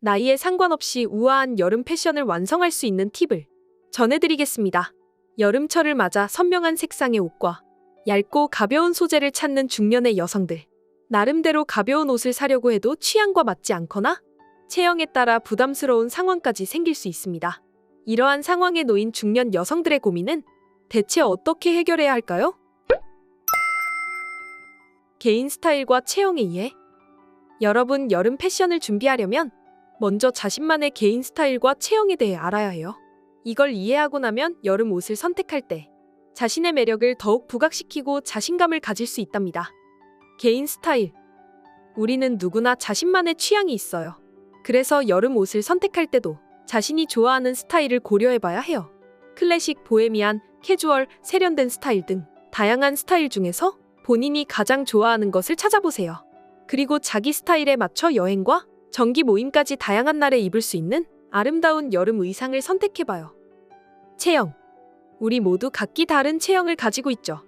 나이에 상관없이 우아한 여름 패션을 완성할 수 있는 팁을 전해드리겠습니다. 여름철을 맞아 선명한 색상의 옷과 얇고 가벼운 소재를 찾는 중년의 여성들. 나름대로 가벼운 옷을 사려고 해도 취향과 맞지 않거나 체형에 따라 부담스러운 상황까지 생길 수 있습니다. 이러한 상황에 놓인 중년 여성들의 고민은 대체 어떻게 해결해야 할까요? 개인 스타일과 체형에 의해 여러분 여름 패션을 준비하려면 먼저 자신만의 개인 스타일과 체형에 대해 알아야 해요. 이걸 이해하고 나면 여름 옷을 선택할 때 자신의 매력을 더욱 부각시키고 자신감을 가질 수 있답니다. 개인 스타일. 우리는 누구나 자신만의 취향이 있어요. 그래서 여름 옷을 선택할 때도 자신이 좋아하는 스타일을 고려해봐야 해요. 클래식, 보헤미안, 캐주얼, 세련된 스타일 등 다양한 스타일 중에서 본인이 가장 좋아하는 것을 찾아보세요. 그리고 자기 스타일에 맞춰 여행과 정기 모임까지 다양한 날에 입을 수 있는 아름다운 여름 의상을 선택해봐요. 체형. 우리 모두 각기 다른 체형을 가지고 있죠.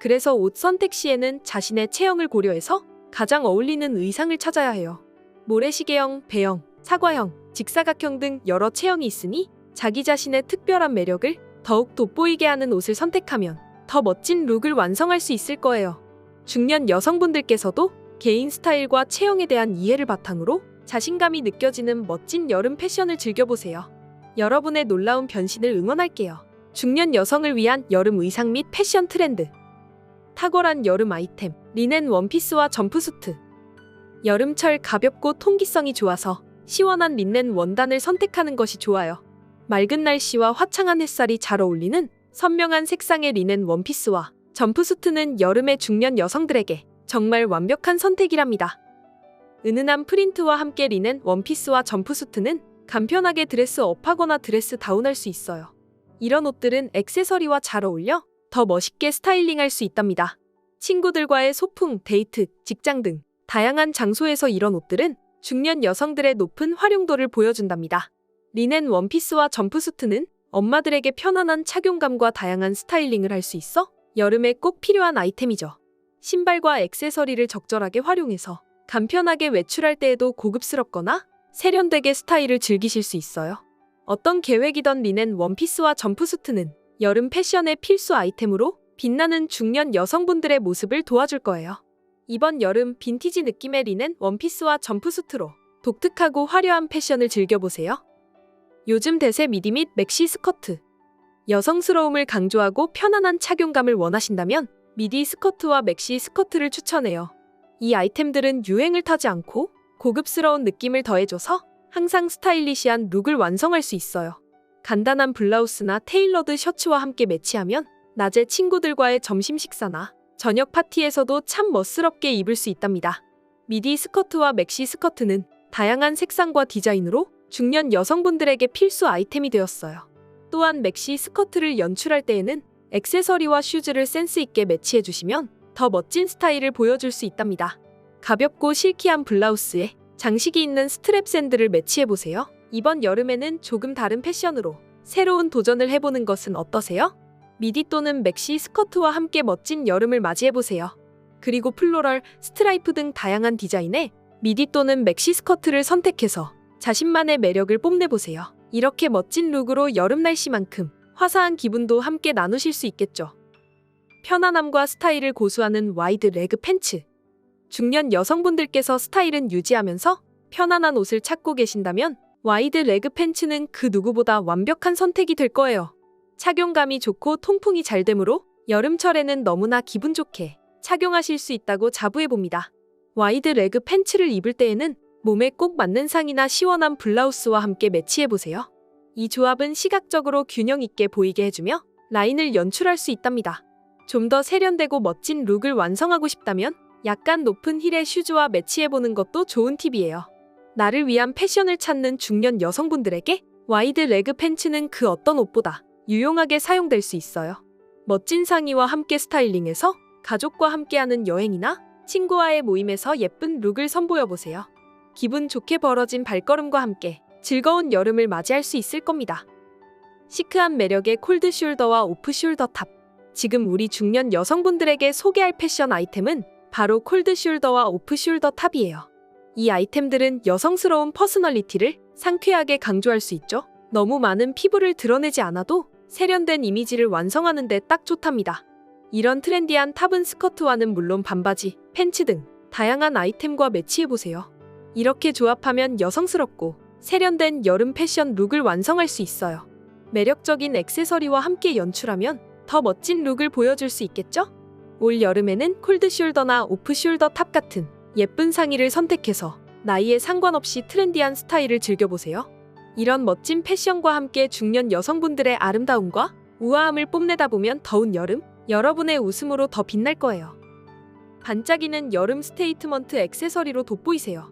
그래서 옷 선택 시에는 자신의 체형을 고려해서 가장 어울리는 의상을 찾아야 해요. 모래시계형, 배형, 사과형, 직사각형 등 여러 체형이 있으니 자기 자신의 특별한 매력을 더욱 돋보이게 하는 옷을 선택하면 더 멋진 룩을 완성할 수 있을 거예요. 중년 여성분들께서도 개인 스타일과 체형에 대한 이해를 바탕으로 자신감이 느껴지는 멋진 여름 패션을 즐겨보세요. 여러분의 놀라운 변신을 응원할게요. 중년 여성을 위한 여름 의상 및 패션 트렌드. 탁월한 여름 아이템, 리넨 원피스와 점프수트. 여름철 가볍고 통기성이 좋아서 시원한 린넨 원단을 선택하는 것이 좋아요. 맑은 날씨와 화창한 햇살이 잘 어울리는 선명한 색상의 리넨 원피스와 점프수트는 여름의 중년 여성들에게 정말 완벽한 선택이랍니다. 은은한 프린트와 함께 리넨 원피스와 점프수트는 간편하게 드레스 업하거나 드레스 다운할 수 있어요. 이런 옷들은 액세서리와 잘 어울려 더 멋있게 스타일링할 수 있답니다. 친구들과의 소풍, 데이트, 직장 등 다양한 장소에서 이런 옷들은 중년 여성들의 높은 활용도를 보여준답니다. 리넨 원피스와 점프수트는 엄마들에게 편안한 착용감과 다양한 스타일링을 할 수 있어 여름에 꼭 필요한 아이템이죠. 신발과 액세서리를 적절하게 활용해서 간편하게 외출할 때에도 고급스럽거나 세련되게 스타일을 즐기실 수 있어요. 어떤 계획이던 리넨 원피스와 점프수트는 여름 패션의 필수 아이템으로 빛나는 중년 여성분들의 모습을 도와줄 거예요. 이번 여름 빈티지 느낌의 리넨 원피스와 점프수트로 독특하고 화려한 패션을 즐겨보세요. 요즘 대세 미디 및 맥시 스커트. 여성스러움을 강조하고 편안한 착용감을 원하신다면 미디 스커트와 맥시 스커트를 추천해요. 이 아이템들은 유행을 타지 않고 고급스러운 느낌을 더해줘서 항상 스타일리시한 룩을 완성할 수 있어요. 간단한 블라우스나 테일러드 셔츠와 함께 매치하면 낮에 친구들과의 점심 식사나 저녁 파티에서도 참 멋스럽게 입을 수 있답니다. 미디 스커트와 맥시 스커트는 다양한 색상과 디자인으로 중년 여성분들에게 필수 아이템이 되었어요. 또한 맥시 스커트를 연출할 때에는 액세서리와 슈즈를 센스 있게 매치해 주시면 더 멋진 스타일을 보여줄 수 있답니다. 가볍고 실키한 블라우스에 장식이 있는 스트랩 샌들을 매치해 보세요. 이번 여름에는 조금 다른 패션으로 새로운 도전을 해보는 것은 어떠세요? 미디 또는 맥시 스커트와 함께 멋진 여름을 맞이해 보세요. 그리고 플로럴, 스트라이프 등 다양한 디자인의 미디 또는 맥시 스커트를 선택해서 자신만의 매력을 뽐내보세요. 이렇게 멋진 룩으로 여름 날씨만큼 화사한 기분도 함께 나누실 수 있겠죠. 편안함과 스타일을 고수하는 와이드 레그 팬츠. 중년 여성분들께서 스타일은 유지하면서 편안한 옷을 찾고 계신다면 와이드 레그 팬츠는 그 누구보다 완벽한 선택이 될 거예요. 착용감이 좋고 통풍이 잘 되므로 여름철에는 너무나 기분 좋게 착용하실 수 있다고 자부해 봅니다. 와이드 레그 팬츠를 입을 때에는 몸에 꼭 맞는 상이나 시원한 블라우스와 함께 매치해 보세요. 이 조합은 시각적으로 균형 있게 보이게 해주며 라인을 연출할 수 있답니다. 좀 더 세련되고 멋진 룩을 완성하고 싶다면 약간 높은 힐의 슈즈와 매치해보는 것도 좋은 팁이에요. 나를 위한 패션을 찾는 중년 여성분들에게 와이드 레그 팬츠는 그 어떤 옷보다 유용하게 사용될 수 있어요. 멋진 상의와 함께 스타일링해서 가족과 함께하는 여행이나 친구와의 모임에서 예쁜 룩을 선보여보세요. 기분 좋게 벌어진 발걸음과 함께 즐거운 여름을 맞이할 수 있을 겁니다. 시크한 매력의 콜드 숄더와 오프 숄더 탑. 지금 우리 중년 여성분들에게 소개할 패션 아이템은 바로 콜드 숄더와 오프 숄더 탑이에요. 이 아이템들은 여성스러운 퍼스널리티를 상쾌하게 강조할 수 있죠. 너무 많은 피부를 드러내지 않아도 세련된 이미지를 완성하는 데 딱 좋답니다. 이런 트렌디한 탑은 스커트와는 물론 반바지, 팬츠 등 다양한 아이템과 매치해보세요. 이렇게 조합하면 여성스럽고 세련된 여름 패션 룩을 완성할 수 있어요. 매력적인 액세서리와 함께 연출하면 더 멋진 룩을 보여줄 수 있겠죠? 올 여름에는 콜드 숄더나 오프 숄더 탑 같은 예쁜 상의를 선택해서 나이에 상관없이 트렌디한 스타일을 즐겨보세요. 이런 멋진 패션과 함께 중년 여성분들의 아름다움과 우아함을 뽐내다 보면 더운 여름, 여러분의 웃음으로 더 빛날 거예요. 반짝이는 여름 스테이트먼트 액세서리로 돋보이세요.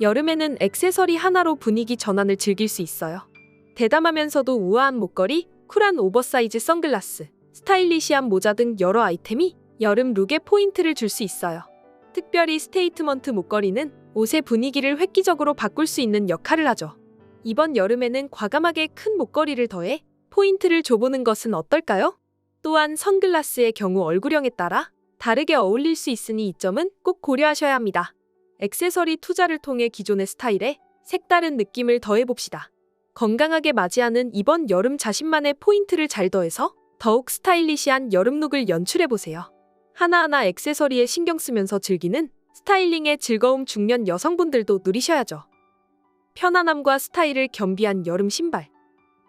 여름에는 액세서리 하나로 분위기 전환을 즐길 수 있어요. 대담하면서도 우아한 목걸이, 쿨한 오버사이즈 선글라스, 스타일리시한 모자 등 여러 아이템이 여름 룩에 포인트를 줄 수 있어요. 특별히 스테이트먼트 목걸이는 옷의 분위기를 획기적으로 바꿀 수 있는 역할을 하죠. 이번 여름에는 과감하게 큰 목걸이를 더해 포인트를 줘보는 것은 어떨까요? 또한 선글라스의 경우 얼굴형에 따라 다르게 어울릴 수 있으니 이 점은 꼭 고려하셔야 합니다. 액세서리 투자를 통해 기존의 스타일에 색다른 느낌을 더해봅시다. 건강하게 맞이하는 이번 여름 자신만의 포인트를 잘 더해서 더욱 스타일리시한 여름 룩을 연출해보세요. 하나하나 액세서리에 신경 쓰면서 즐기는 스타일링의 즐거움 중년 여성분들도 누리셔야죠. 편안함과 스타일을 겸비한 여름 신발.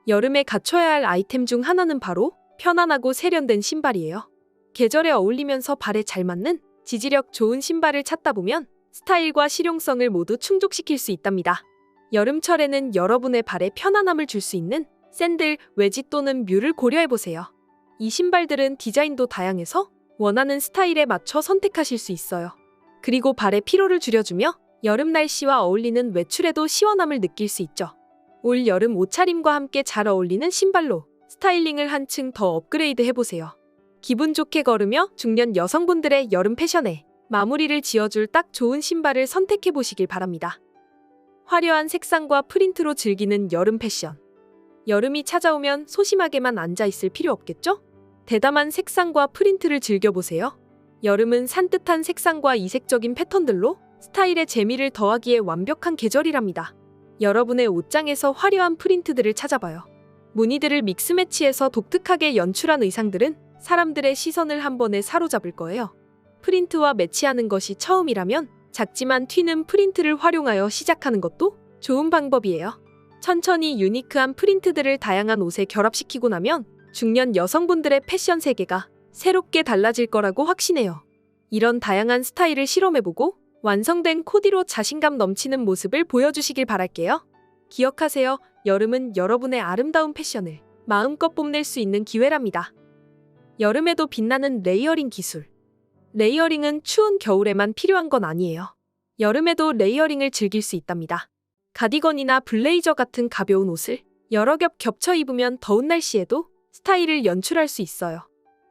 여름에 갖춰야 할 아이템 중 하나는 바로 편안하고 세련된 신발이에요. 계절에 어울리면서 발에 잘 맞는 지지력 좋은 신발을 찾다 보면 스타일과 실용성을 모두 충족시킬 수 있답니다. 여름철에는 여러분의 발에 편안함을 줄 수 있는 샌들, 외지 또는 뮤를 고려해보세요. 이 신발들은 디자인도 다양해서 원하는 스타일에 맞춰 선택하실 수 있어요. 그리고 발의 피로를 줄여주며 여름 날씨와 어울리는 외출에도 시원함을 느낄 수 있죠. 올 여름 옷차림과 함께 잘 어울리는 신발로 스타일링을 한층 더 업그레이드 해보세요. 기분 좋게 걸으며 중년 여성분들의 여름 패션에 마무리를 지어줄 딱 좋은 신발을 선택해 보시길 바랍니다. 화려한 색상과 프린트로 즐기는 여름 패션. 여름이 찾아오면 소심하게만 앉아 있을 필요 없겠죠? 대담한 색상과 프린트를 즐겨보세요. 여름은 산뜻한 색상과 이색적인 패턴들로 스타일의 재미를 더하기에 완벽한 계절이랍니다. 여러분의 옷장에서 화려한 프린트들을 찾아봐요. 무늬들을 믹스매치해서 독특하게 연출한 의상들은 사람들의 시선을 한 번에 사로잡을 거예요. 프린트와 매치하는 것이 처음이라면 작지만 튀는 프린트를 활용하여 시작하는 것도 좋은 방법이에요. 천천히 유니크한 프린트들을 다양한 옷에 결합시키고 나면 중년 여성분들의 패션 세계가 새롭게 달라질 거라고 확신해요. 이런 다양한 스타일을 실험해보고 완성된 코디로 자신감 넘치는 모습을 보여주시길 바랄게요. 기억하세요. 여름은 여러분의 아름다운 패션을 마음껏 뽐낼 수 있는 기회랍니다. 여름에도 빛나는 레이어링 기술. 레이어링은 추운 겨울에만 필요한 건 아니에요. 여름에도 레이어링을 즐길 수 있답니다. 가디건이나 블레이저 같은 가벼운 옷을 여러 겹 겹쳐 입으면 더운 날씨에도 스타일을 연출할 수 있어요.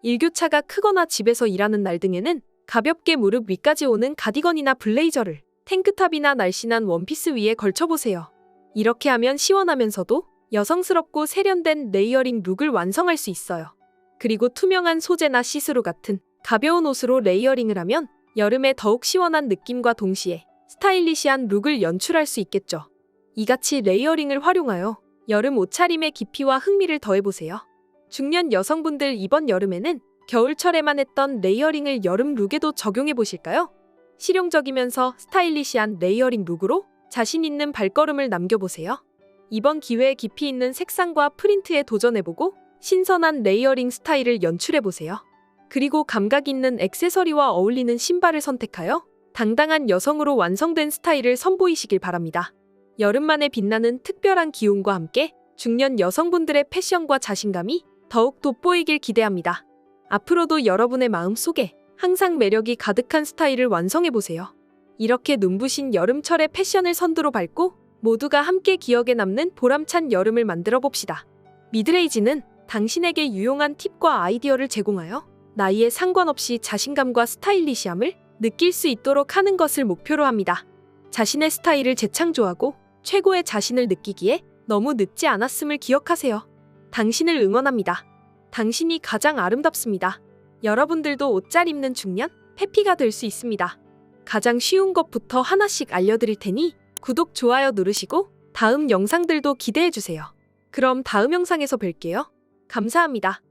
일교차가 크거나 집에서 일하는 날 등에는 가볍게 무릎 위까지 오는 가디건이나 블레이저를 탱크탑이나 날씬한 원피스 위에 걸쳐보세요. 이렇게 하면 시원하면서도 여성스럽고 세련된 레이어링 룩을 완성할 수 있어요. 그리고 투명한 소재나 시스루 같은 가벼운 옷으로 레이어링을 하면 여름에 더욱 시원한 느낌과 동시에 스타일리시한 룩을 연출할 수 있겠죠. 이같이 레이어링을 활용하여 여름 옷차림의 깊이와 흥미를 더해보세요. 중년 여성분들 이번 여름에는 겨울철에만 했던 레이어링을 여름 룩에도 적용해 보실까요? 실용적이면서 스타일리시한 레이어링 룩으로 자신 있는 발걸음을 남겨보세요. 이번 기회에 깊이 있는 색상과 프린트에 도전해보고 신선한 레이어링 스타일을 연출해보세요. 그리고 감각 있는 액세서리와 어울리는 신발을 선택하여 당당한 여성으로 완성된 스타일을 선보이시길 바랍니다. 여름만에 빛나는 특별한 기운과 함께 중년 여성분들의 패션과 자신감이 더욱 돋보이길 기대합니다. 앞으로도 여러분의 마음 속에 항상 매력이 가득한 스타일을 완성해보세요. 이렇게 눈부신 여름철의 패션을 선두로 밟고 모두가 함께 기억에 남는 보람찬 여름을 만들어 봅시다. 미드레이지는 당신에게 유용한 팁과 아이디어를 제공하여 나이에 상관없이 자신감과 스타일리시함을 느낄 수 있도록 하는 것을 목표로 합니다. 자신의 스타일을 재창조하고 최고의 자신을 느끼기에 너무 늦지 않았음을 기억하세요. 당신을 응원합니다. 당신이 가장 아름답습니다. 여러분들도 옷 잘 입는 중년 해피가 될 수 있습니다. 가장 쉬운 것부터 하나씩 알려드릴 테니 구독, 좋아요 누르시고 다음 영상들도 기대해주세요. 그럼 다음 영상에서 뵐게요. 감사합니다.